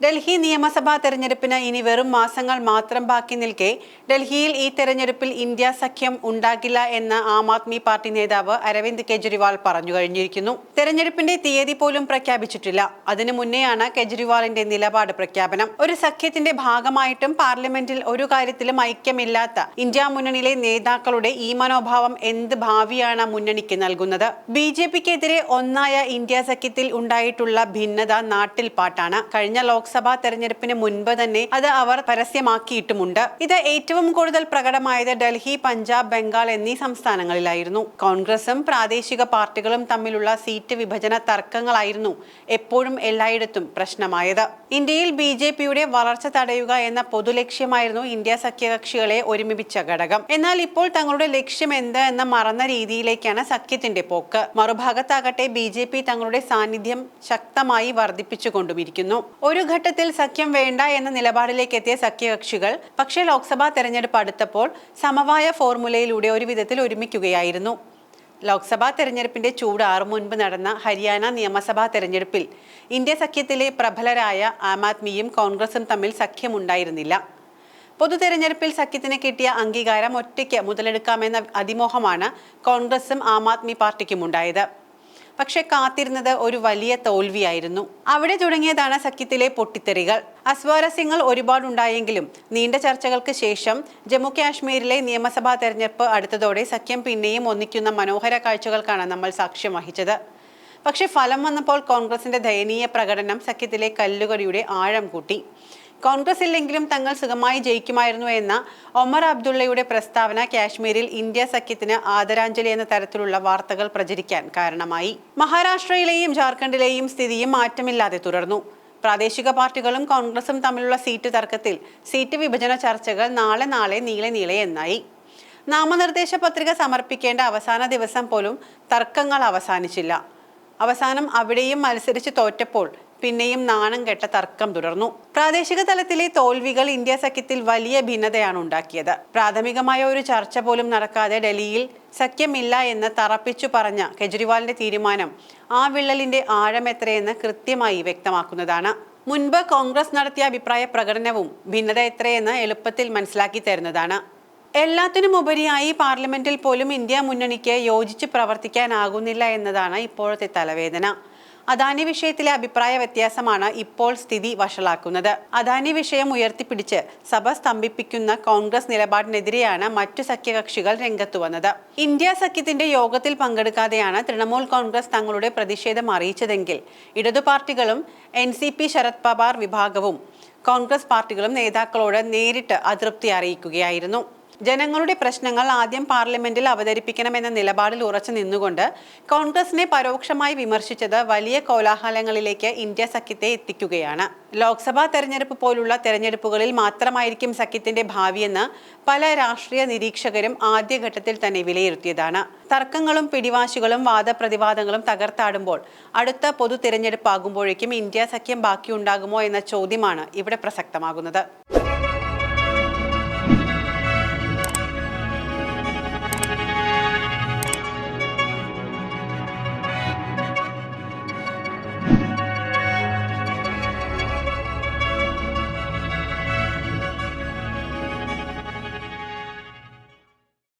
ഡൽഹി നിയമസഭാ തെരഞ്ഞെടുപ്പിന് ഇനി വെറും മാസങ്ങൾ മാത്രം ബാക്കി നിൽക്കെ ഡൽഹിയിൽ ഈ തെരഞ്ഞെടുപ്പിൽ ഇന്ത്യ സഖ്യം ഉണ്ടാകില്ല എന്ന് ആം ആദ്മി പാർട്ടി നേതാവ് അരവിന്ദ് കെജ്രിവാൾ പറഞ്ഞു കഴിഞ്ഞിരിക്കുന്നു. തെരഞ്ഞെടുപ്പിന്റെ തീയതി പോലും പ്രഖ്യാപിച്ചിട്ടില്ല. അതിനു മുന്നെയാണ് കെജ്രിവാളിന്റെ നിലപാട് പ്രഖ്യാപനം. ഒരു സഖ്യത്തിന്റെ ഭാഗമായിട്ടും പാർലമെന്റിൽ ഒരു കാര്യത്തിലും ഐക്യമില്ലാത്ത ഇന്ത്യ മുന്നണിയിലെ നേതാക്കളുടെ ഈ മനോഭാവം എന്ത് ഭാവിയാണ് മുന്നണിക്ക് നൽകുന്നത്? ബി ജെ പിക്കെതിരെ ഒന്നായ ഇന്ത്യ സഖ്യത്തിൽ ഉണ്ടായിട്ടുള്ള ഭിന്നത നാട്ടിൽ പാട്ടാണ്. കഴിഞ്ഞ ലോക്സഭാ തെരഞ്ഞെടുപ്പിന് മുൻപ് തന്നെ അത് അവർ പരസ്യമാക്കിയിട്ടുമുണ്ട്. ഇത് ഏറ്റവും കൂടുതൽ പ്രകടമായത് ഡൽഹി പഞ്ചാബ് ബംഗാൾ എന്നീ സംസ്ഥാനങ്ങളിലായിരുന്നു. കോൺഗ്രസും പ്രാദേശിക പാർട്ടികളും തമ്മിലുള്ള സീറ്റ് വിഭജന തർക്കങ്ങളായിരുന്നു എപ്പോഴും എല്ലായിടത്തും പ്രശ്നമായത്. ഇന്ത്യയിൽ ബി ജെ പിയുടെ വളർച്ച തടയുക എന്ന പൊതുലക്ഷ്യമായിരുന്നു ഇന്ത്യ സഖ്യകക്ഷികളെ ഒരുമിപ്പിച്ച ഘടകം. എന്നാൽ ഇപ്പോൾ തങ്ങളുടെ ലക്ഷ്യം എന്ത് എന്ന മറന്ന രീതിയിലേക്കാണ് സഖ്യത്തിന്റെ പോക്ക്. മറുഭാഗത്താകട്ടെ ബി ജെ പി തങ്ങളുടെ സാന്നിധ്യം ശക്തമായി വർദ്ധിപ്പിച്ചുകൊണ്ടുമിരിക്കുന്നു. ഒരു ഘട്ടത്തിൽ സഖ്യം വേണ്ട എന്ന നിലപാടിലേക്ക് എത്തിയ സഖ്യകക്ഷികൾ പക്ഷേ ലോക്സഭാ തെരഞ്ഞെടുപ്പ് അടുത്തപ്പോൾ സമവായ ഫോർമുലയിലൂടെ ഒരു വിധത്തിൽ ഒരുമിക്കുകയായിരുന്നു. ലോക്സഭാ തെരഞ്ഞെടുപ്പിന്റെ ചൂട് ആറു മുൻപ് നടന്ന ഹരിയാന നിയമസഭാ തെരഞ്ഞെടുപ്പിൽ ഇന്ത്യ സഖ്യത്തിലെ പ്രബലരായ ആം ആദ്മിയും കോൺഗ്രസും തമ്മിൽ സഖ്യമുണ്ടായിരുന്നില്ല. പൊതു തെരഞ്ഞെടുപ്പിൽ സഖ്യത്തിന് കിട്ടിയ അംഗീകാരം ഒറ്റയ്ക്ക് മുതലെടുക്കാമെന്ന അതിമോഹമാണ് കോൺഗ്രസും ആം ആദ്മി പാർട്ടിക്കും ഉണ്ടായത് പക്ഷെ കാത്തിരുന്നത് ഒരു വലിയ തോൽവിയായിരുന്നു. അവിടെ തുടങ്ങിയതാണ് സഖ്യത്തിലെ പൊട്ടിത്തെറികൾ. അസ്വാരസ്യങ്ങൾ ഒരുപാടുണ്ടായെങ്കിലും നീണ്ട ചർച്ചകൾക്ക് ശേഷം ജമ്മു കാശ്മീരിലെ നിയമസഭാ തെരഞ്ഞെടുപ്പ് അടുത്തതോടെ സഖ്യം പിന്നെയും ഒന്നിക്കുന്ന മനോഹര കാഴ്ചകൾക്കാണ് നമ്മൾ സാക്ഷ്യം വഹിച്ചത്. പക്ഷേ ഫലം വന്നപ്പോൾ കോൺഗ്രസിന്റെ ദയനീയ പ്രകടനം സഖ്യത്തിലെ കല്ലുകടിയുടെ ആഴം കൂട്ടി. കോൺഗ്രസ് ഇല്ലെങ്കിലും തങ്ങൾ സുഖമായി ജയിക്കുമായിരുന്നു എന്ന ഒമർ അബ്ദുള്ളയുടെ പ്രസ്താവന കാശ്മീരിൽ ഇന്ത്യ സഖ്യത്തിന് ആദരാഞ്ജലി എന്ന തരത്തിലുള്ള വാർത്തകൾ പ്രചരിക്കാൻ കാരണമായി. മഹാരാഷ്ട്രയിലെയും ജാർഖണ്ഡിലെയും സ്ഥിതിയും മാറ്റമില്ലാതെ തുടർന്നു. പ്രാദേശിക പാർട്ടികളും കോൺഗ്രസും തമ്മിലുള്ള സീറ്റ് തർക്കത്തിൽ സീറ്റ് വിഭജന ചർച്ചകൾ നാളെ നാളെ നീളെ നീളെ എന്നായി. നാമനിർദ്ദേശ പത്രിക സമർപ്പിക്കേണ്ട അവസാന ദിവസം പോലും തർക്കങ്ങൾ അവസാനിച്ചില്ല. അവസാനം അവിടെയും മത്സരിച്ച് തോറ്റപ്പോൾ പിന്നെയും നാണം കെട്ട തർക്കം തുടർന്നു. പ്രാദേശിക തലത്തിലെ തോൽവികൾ ഇന്ത്യ സഖ്യത്തിൽ വലിയ ഭിന്നതയാണ് ഉണ്ടാക്കിയത്. പ്രാഥമികമായ ഒരു ചർച്ച പോലും നടക്കാതെ ഡൽഹിയിൽ സഖ്യമില്ല എന്ന് തറപ്പിച്ചു പറഞ്ഞ കെജ്രിവാളിന്റെ തീരുമാനം ആ വിള്ളലിന്റെ ആഴം എത്രയെന്ന് കൃത്യമായി വ്യക്തമാക്കുന്നതാണ്. മുൻപ് കോൺഗ്രസ് നടത്തിയ അഭിപ്രായ പ്രകടനവും ഭിന്നത എത്രയെന്ന് എളുപ്പത്തിൽ മനസ്സിലാക്കി തരുന്നതാണ്. എല്ലാത്തിനും ഉപരിയായി പാർലമെന്റിൽ പോലും ഇന്ത്യ മുന്നണിക്ക് യോജിച്ച് പ്രവർത്തിക്കാനാകുന്നില്ല എന്നതാണ് ഇപ്പോഴത്തെ തലവേദന. അദാനി വിഷയത്തിലെ അഭിപ്രായ വ്യത്യാസമാണ് ഇപ്പോൾ സ്ഥിതി വഷളാക്കുന്നത്. അദാനി വിഷയം ഉയർത്തിപ്പിടിച്ച് സഭ സ്തംഭിപ്പിക്കുന്ന കോൺഗ്രസ് നിലപാടിനെതിരെയാണ് മറ്റു സഖ്യകക്ഷികൾ രംഗത്തു വന്നത്. ഇന്ത്യ സഖ്യത്തിന്റെ യോഗത്തിൽ പങ്കെടുക്കാതെയാണ് തൃണമൂൽ കോൺഗ്രസ് തങ്ങളുടെ പ്രതിഷേധം അറിയിച്ചതെങ്കിൽ ഇടതു പാർട്ടികളും N C P Sharad Pawar വിഭാഗവും കോൺഗ്രസ് പാർട്ടികളും നേതാക്കളോട് നേരിട്ട് അതൃപ്തി അറിയിക്കുകയായിരുന്നു. ജനങ്ങളുടെ പ്രശ്നങ്ങൾ ആദ്യം പാർലമെന്റിൽ അവതരിപ്പിക്കണമെന്ന നിലപാടിൽ ഉറച്ചു നിന്നുകൊണ്ട് കോൺഗ്രസിനെ പരോക്ഷമായി വിമർശിച്ചത് വലിയ കോലാഹലങ്ങളിലേക്ക് ഇന്ത്യ സഖ്യത്തെ എത്തിക്കുകയാണ്. ലോക്സഭാ തെരഞ്ഞെടുപ്പ് പോലുള്ള തെരഞ്ഞെടുപ്പുകളിൽ മാത്രമായിരിക്കും സഖ്യത്തിന്റെ ഭാവിയെന്ന് പല രാഷ്ട്രീയ നിരീക്ഷകരും ആദ്യഘട്ടത്തിൽ തന്നെ വിലയിരുത്തിയതാണ്. തർക്കങ്ങളും പിടിവാശികളും വാദപ്രതിവാദങ്ങളും തകർത്താടുമ്പോൾ അടുത്ത പൊതു തിരഞ്ഞെടുപ്പാകുമ്പോഴേക്കും ഇന്ത്യ സഖ്യം ബാക്കിയുണ്ടാകുമോ എന്ന ചോദ്യമാണ് ഇവിടെ പ്രസക്തമാകുന്നത്.